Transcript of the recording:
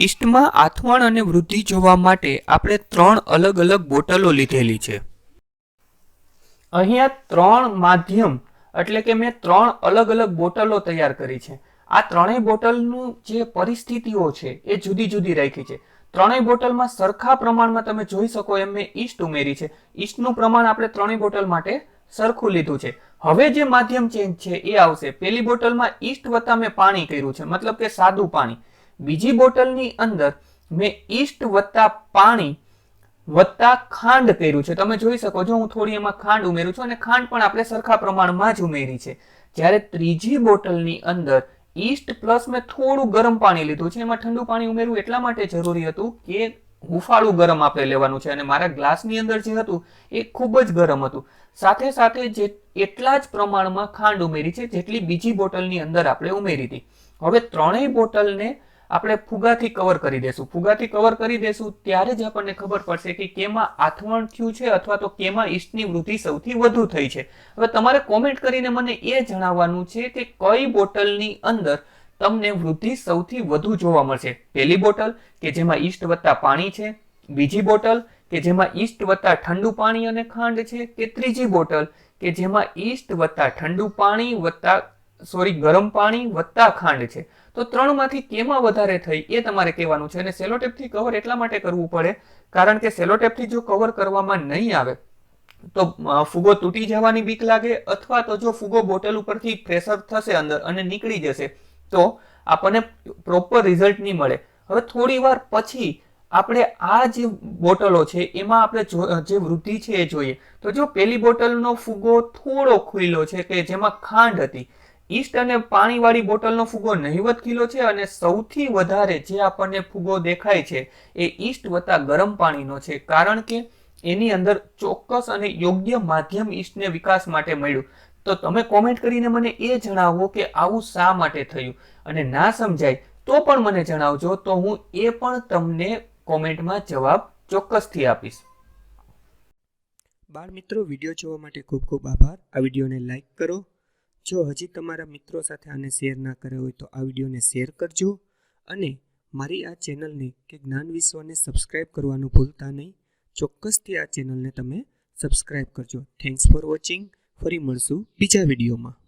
ઈસ્ટમાં આથવણ અને વૃદ્ધિ જોવા માટે આપણે ત્રણ અલગ અલગ બોટલો લીધેલી છે. અહીંયા ત્રણ માધ્યમ એટલે કે મેં ત્રણ અલગ અલગ બોટલો તૈયાર કરી છે. આ ત્રણેય બોટલનું જે પરિસ્થિતિઓ છે એ જુદી જુદી રાખી છે. ત્રણેય બોટલમાં સરખા પ્રમાણમાં તમે જોઈ શકો એમ મેં ઈસ્ટ ઉમેરી છે. ઈસ્ટનું પ્રમાણ આપણે ત્રણેય બોટલ માટે સરખું લીધું છે. હવે જે માધ્યમ ચેન્જ છે એ આવશે. પેલી બોટલમાં ઈસ્ટ વત્તા મેં પાણી કર્યું છે. મતલબ કે સાદું પાણી. બીજી બોટલની અંદર મેં ઈસ્ટ વત્તા પાણી વત્તા ખાંડ કર્યું છે. તમે જોઈ શકો છો, હું થોડી એમાં ખાંડ ઉમેરું છું અને ખાંડ પણ આપણે સરખા પ્રમાણમાં જ ઉમેરી છે. જ્યારે ત્રીજી બોટલની અંદર ઈસ્ટ પ્લસ મેં થોડું ગરમ પાણી લીધું છે. એમાં ઠંડુ પાણી ઉમેરવું એટલા માટે જરૂરી હતું કે હુંફાળું ગરમ આપણે લેવાનું છે અને મારા ગ્લાસની અંદર જે હતું એ ખૂબ જ ગરમ હતું. સાથે સાથે જે એટલા જ પ્રમાણમાં ખાંડ ઉમેરી છે જેટલી બીજી બોટલની અંદર આપણે ઉમેરી હતી. હવે ત્રણેય બોટલને આપણે ફુગાથી કવર કરી દેશું. ફુગાથી કવર કરી દેશું ત્યારે જ આપણને ખબર પડશે કે કેમાં આથવણ થયું છે અથવા તો કેમાં ઈસ્ટની વૃદ્ધિ સૌથી વધુ થઈ છે. હવે તમારે કોમેન્ટ કરીને મને એ જણાવવાનું છે કે કઈ બોટલની અંદર તમને વૃદ્ધિ સૌથી વધુ જોવા મળશે. પહેલી બોટલ કે જેમાં ઈસ્ટ વત્તા પાણી છે. બીજી બોટલ કે જેમાં ઈસ્ટ વત્તા ઠંડુ પાણી અને ખાંડ છે. કે ત્રીજી બોટલ કે જેમાં ઈસ્ટ વત્તા ઠંડુ પાણી વત્તા સોરી, ગરમ પાણી વત્તા ખાંડ છે. તો ત્રણમાંથી કેમાં વધારે થઈ એ તમારે કહેવાનું છે. અને સેલોટેપથી કવર એટલા માટે કરવું પડે, કારણ કે સેલોટેપથી જો કવર કરવામાં નહીં આવે, તો ફુગો તૂટી જવાની બીક લાગે અથવા તો જો ફુગો બોટલ ઉપરથી પ્રેશર થશે અંદર અને નીકળી જશે, તો આપણને પ્રોપર રિઝલ્ટ નહીં મળે. હવે થોડી વાર પછી આપણે આ જે બોટલો છે, એમાં આપણે જે વૃદ્ધિ છે એ જોઈએ. તો જો પેલી બોટલનો ફુગો થોડો ખુલ્લો છે કે જેમાં ખાંડ હતી ઈસ્ટ અને પાણીવાળી બોટલનો ફુગો નહિવત કિલો છે અને સૌથી વધારે જે આપણને ફુગો દેખાય છે એ ઈસ્ટ વત્તા ગરમ પાણીનો છે. કારણ કે એની અંદર ચોક્કસ અને યોગ્ય માધ્યમ ઈસ્ટને વિકાસ માટે મળ્યું. તો તમે કોમેન્ટ કરીને મને એ જણાવો કે આવું શા માટે થયું? અને ના સમજાય તો પણ મને જણાવજો, તો હું એ પણ તમને કોમેન્ટમાં જવાબ ચોક્કસથી આપીશ. બાળ મિત્રો, વીડિયો જોવા માટે ખૂબ ખૂબ આભાર. આ વિડીયોને લાઈક કરો જો હજી તમારા મિત્રો સાથે આને શેર ના કર્યો હોય તો આ વિડીયોને શેર કરજો અને મારી આ ચેનલને કે જ્ઞાન વિશ્વને સબસ્ક્રાઈબ કરવાનું ભૂલતા નહીં. ચોક્કસથી આ ચેનલને તમે સબસ્ક્રાઈબ કરજો. થેન્ક્સ ફોર વોચિંગ ફરી મળશું બીજા વિડીયોમાં.